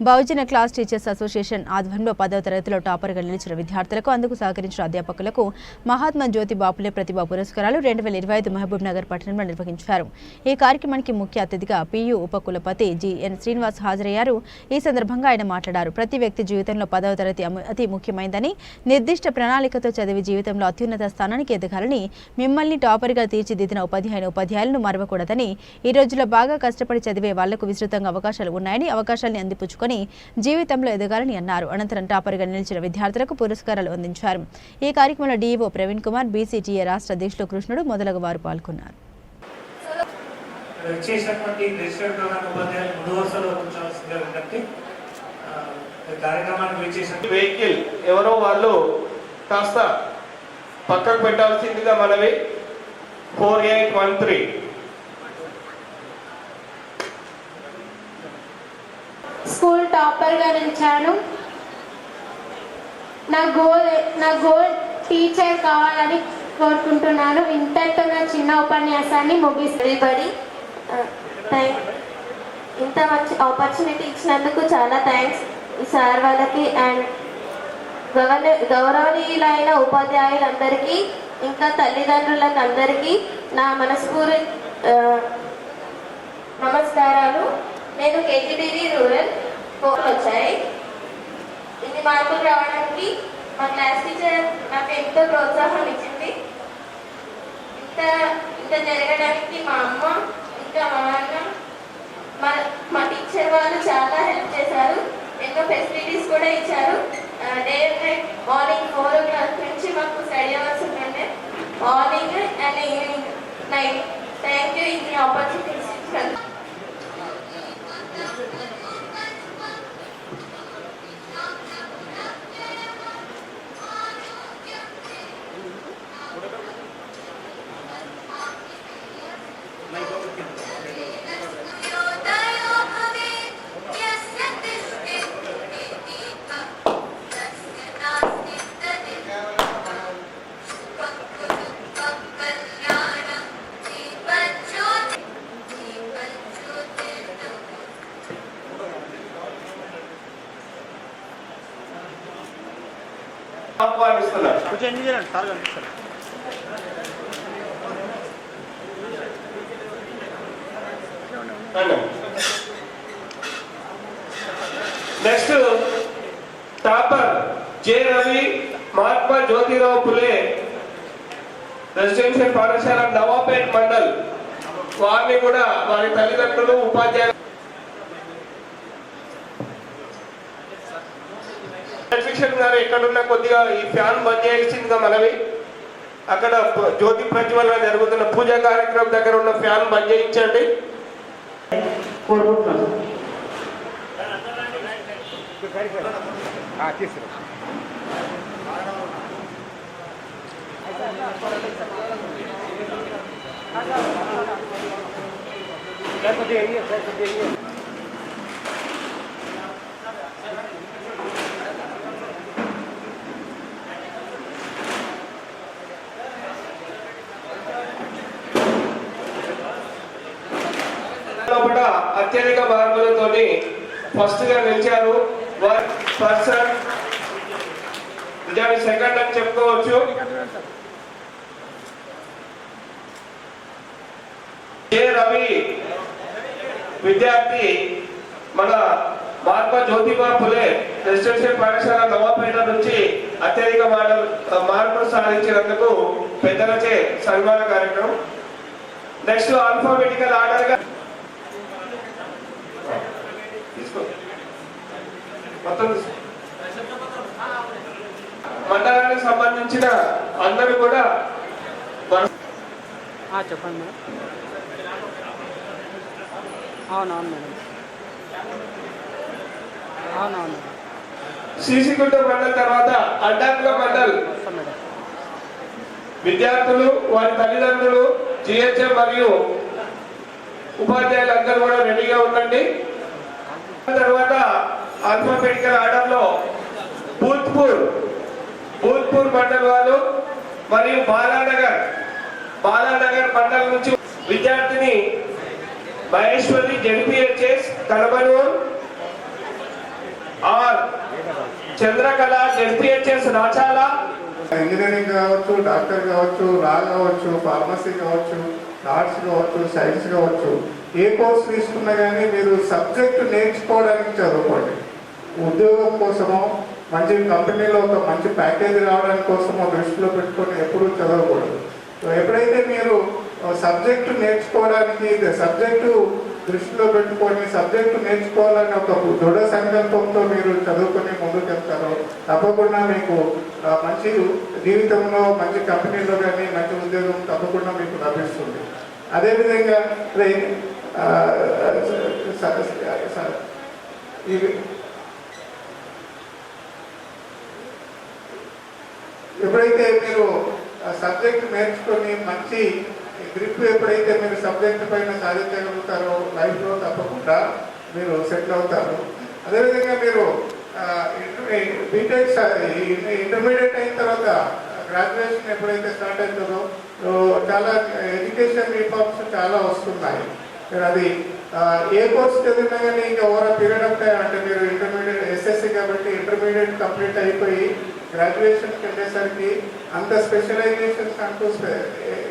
బహుజన class teachers association ఆధ్వర్యంలో పదవ తరగతిలో టాపర్గా నిలిచిన విద్యార్థులకు అందుకు సహకరించిన అధ్యాపకులకు మహాత్మా జ్యోతి బాపులే ప్రతిభా పురస్కారాలు రెండు వేల ఇరవై ఐదు మహబూబ్ నగర్ పట్టణంలో నిర్వహించారు. ఈ కార్యక్రమానికి ముఖ్య అతిథిగా పియు ఉపకులపతి జిఎన్ శ్రీనివాస్ హాజరయ్యారు. ఈ సందర్భంగా ఆయన మాట్లాడారు. ప్రతి వ్యక్తి జీవితంలో పదవ తరగతి అతి ముఖ్యమైందని నిర్దిష్ట ప్రణాళికతో చదివి జీవితంలో అత్యున్నత స్థానానికి ఎదగాలని మిమ్మల్ని టాపర్గా తీర్చిదిద్దిన ఉపాధ్యాయుని ఉపాధ్యాయులను మరవకూడదని ఈ రోజుల్లో బాగా కష్టపడి చదివే వాళ్ళకు విస్తృతంగా అవకాశాలు ఉన్నాయని అవకాశాన్ని అందిపుచ్చుకొని జీవితంలో ఎదగాలని అన్నారు. అనంతరం టాపర్గా నిలిచిన విద్యార్థులకు పురస్కారాలు అందించారు. ఈ కార్యక్రమంలో డీఈఓ ప్రవీణ్ కుమార్ బీసీటీఏ రాష్ట్ర అధ్యక్షులు కృష్ణుడు మొదలగు వారు పాల్గొన్నారు. వెహికల్ ఎవరో వాళ్ళు కాస్త పక్కకు పెట్టాల్సిందిగా మనవి. Four eight one three. టాపర్గా నా గోల్ నా గోల్ టీచర్ కావాలని కోరుకుంటున్నాను. ఇంతటితో నా చిన్న ఉపన్యాసాన్ని ముగిస్తుంది uh, ఇంత మంచి ఆపర్చునిటీ ఇచ్చినందుకు చాలా థ్యాంక్స్ ఈ సార్ వాళ్ళకి అండ్ గవర్న గౌరవనీయులైన ఉపాధ్యాయులందరికీ ఇంకా తల్లిదండ్రులకు అందరికీ నా మనస్ఫూర్తి uh, నమస్కారాలు. నేను కేజీడీవీ రూరల్. వచ్చాయి. ఇన్ని మార్కులు రావడానికి మా క్లాస్ టీచర్ నాకు ఎంతో ప్రోత్సాహం ఇచ్చింది. ఇంత ఇంత జరగడానికి మా అమ్మ ఇంకా మా నాన్న మా మా టీచర్ వాళ్ళు చాలా హెల్ప్ చేశారు. ఎన్నో ఫెసిలిటీస్ కూడా ఇచ్చారు. Day night morning four o'clock నుంచి మాకు స్టడీ అవర్స్ ఉంటుండే morning and evening night. Thank you ఇది ఆపర్చునిటీస్ ఇచ్చినందుకు ఆహ్వానిస్తున్నారు next topper J Ravi Mahatma Jyotirao Phule residential పాఠశాల నవాపేట్ మండల్ వారిని కూడా వారి తల్లిదండ్రులు ఉపాధ్యాయులు అధ్యక్షుడు గారు ఎక్కడున్నా కొద్దిగా ఈ ఫ్యాన్ బంద్ చేయాల్సిందిగా మనవి. అక్కడ జ్యోతి ప్రజ్వలన జరుగుతున్న పూజా కార్యక్రమం దగ్గర ఉన్న ఫ్యాన్ బంద్ చేయించండి. కోరుకుంటున్నాను తీసుకురా సార్ కొద్దిగా ఎయ్యి, సార్ కొద్దిగా ఎయ్యి. లోపల అత్యధిక మార్కులతో ఫస్ట్గా నిలిచారు వన్ పర్సన్ నిజానికి సెకండ్ అని చెప్పుకోవచ్చు. ఏ రవి విద్యార్థి మన మహాత్మా జ్యోతిబా ఫులే రెసిడెన్షియల్ పాఠశాల నవాపేట నుంచి అత్యధిక మార్కులు మార్కులు సాధించినందుకు పెద్దలచే సన్మాన కార్యక్రమం. నెక్స్ట్ ఆల్ఫాబెటికల్ ఆర్డర్గా మొత్తం. మండలానికి సంబంధించిన అందరూ కూడా చెప్పండి మేడం. అవునవును మేడం. అవునవును. సీసీగుంట మండల్ తర్వాత అడ్డాకుల మండల్. విద్యార్థులు వారి తల్లిదండ్రులు జిహెచ్ఎం మరియు ఉపాధ్యాయులు అందరూ కూడా రెడీగా ఉండండి. తర్వాత ఆల్ఫాబెటికల్ ఆర్డర్లో భూత్పూర్ భూత్పూర్ మండల్ వాళ్ళు మరియు బాలానగర్ బాలానగర్ మండల్ నుంచి విద్యార్థిని Maheshwari ZPHS Kadabanur Chandrakala ZPHS Rachala. Engineering కావచ్చు డాక్టర్ కావచ్చు లా కావచ్చు ఫార్మసీ కావచ్చు ఆర్ట్స్ కావచ్చు సైన్స్ కావచ్చు ఏ కోర్స్ తీసుకున్నా కానీ మీరు సబ్జెక్ట్ నేర్చుకోవడానికి చదువుకోండి. ఉద్యోగం కోసమో మంచి కంపెనీలో ఒక మంచి ప్యాకేజీ రావడానికి కోసమో దృష్టిలో పెట్టుకొని ఎప్పుడూ చదవకూడదు. సో ఎప్పుడైతే మీరు సబ్జెక్టు నేర్చుకోవడానికి సబ్జెక్టు దృష్టిలో పెట్టుకొని సబ్జెక్టు నేర్చుకోవాలని ఒక దృఢ సంకల్పంతో మీరు చదువుకొని ముందుకెళ్తారో తప్పకుండా మీకు మంచి జీవితంలో మంచి కంపెనీలో కానీ మంచి ఉద్యోగం తప్పకుండా మీకు లభిస్తుంది. అదేవిధంగా ఇవి ఎప్పుడైతే మీరు సబ్జెక్ట్ నేర్చుకొని మంచి గ్రిప్ ఎప్పుడైతే మీరు సబ్జెక్ట్ పైన సాధించగలుగుతారో లైఫ్లో తప్పకుండా మీరు సెటిల్ అవుతారు. అదేవిధంగా మీరు బీటెక్ ఇంటర్మీడియట్ అయిన తర్వాత గ్రాడ్యుయేషన్ ఎప్పుడైతే స్టార్ట్ అవుతుందో చాలా ఎడ్యుకేషన్ రిఫార్మ్స్ చాలా వస్తున్నాయి. మీరు అది ఏ కోర్స్ చదివినా కానీ ఇంకా ఓవర్ పీరియడ్ ఆఫ్ టైం అంటే మీరు ఇంటర్మీడియట్ ఎస్ఎస్సి కాబట్టి ఇంటర్మీడియట్ కంప్లీట్ అయిపోయి గ్రాడ్యుయేషన్కి వెళ్ళేసరికి అంత స్పెషలైజేషన్స్ అంటూ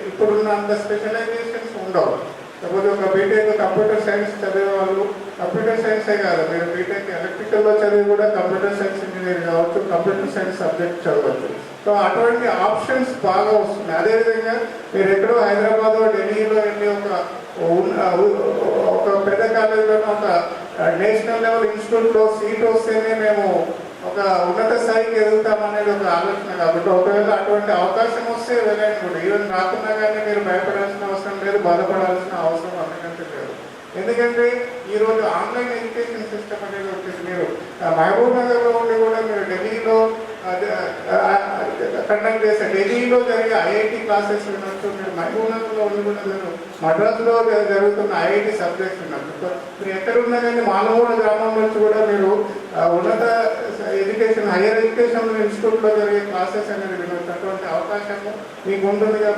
ఇప్పుడున్న అంత స్పెషలైజేషన్స్ ఉండవు. లేకపోతే ఒక బీటెక్ కంప్యూటర్ సైన్స్ చదివే వాళ్ళు కంప్యూటర్ సైన్సే కాదు మీరు బీటెక్ ఎలక్ట్రికల్లో చదివి కూడా కంప్యూటర్ సైన్స్ ఇంజనీర్ కావచ్చు కంప్యూటర్ సైన్స్ సబ్జెక్ట్ చదవచ్చు. సో అటువంటి ఆప్షన్స్ బాగా వస్తున్నాయి. అదేవిధంగా మీరు ఎక్కడో హైదరాబాద్ ఢిల్లీలో వెళ్ళి ఒక ఒక పెద్ద కాలేజీలో ఒక నేషనల్ లెవెల్ ఇన్స్టిట్యూట్లో సీట్ వస్తేనే మేము ఒక ఉన్నత స్థాయికి ఎదుగుతామనేది ఒక ఆలోచన కాబట్టి ఒకవేళ అటువంటి అవకాశం వస్తే వెళ్ళండి కూడా. ఈవెన్ రాకున్నా కానీ మీరు భయపడాల్సిన అవసరం లేదు బాధపడాల్సిన అవసరం అందుకంటే లేదు. ఎందుకంటే ఈరోజు ఆన్లైన్ ఎడ్యుకేషన్ సిస్టమ్ అనేది వచ్చేసి మీరు మహబూబ్ నగర్లో ఉండి కూడా మీరు ఢిల్లీలో కండక్ట్ చేస్తే ఢిల్లీలో జరిగే ఐఐటి క్లాసెస్ వినొచ్చు మీరు మహబూబ్ నగర్లో ఉండి కూడా మీరు మద్రాసులో జరుగుతున్న ఐఐటి సబ్జెక్ట్స్ వినొచ్చు మీరు ఎక్కడున్నా కానీ మానవ గ్రామం నుంచి కూడా మీరు ఉన్నత ఎడ్యుకేషన్ హైయర్ ఎడ్యుకేషన్ ఇన్స్టిట్యూట్లో జరిగే క్లాసెస్ అనేది వినొచ్చు. అటువంటి అవకాశము మీకు ఉంటుంది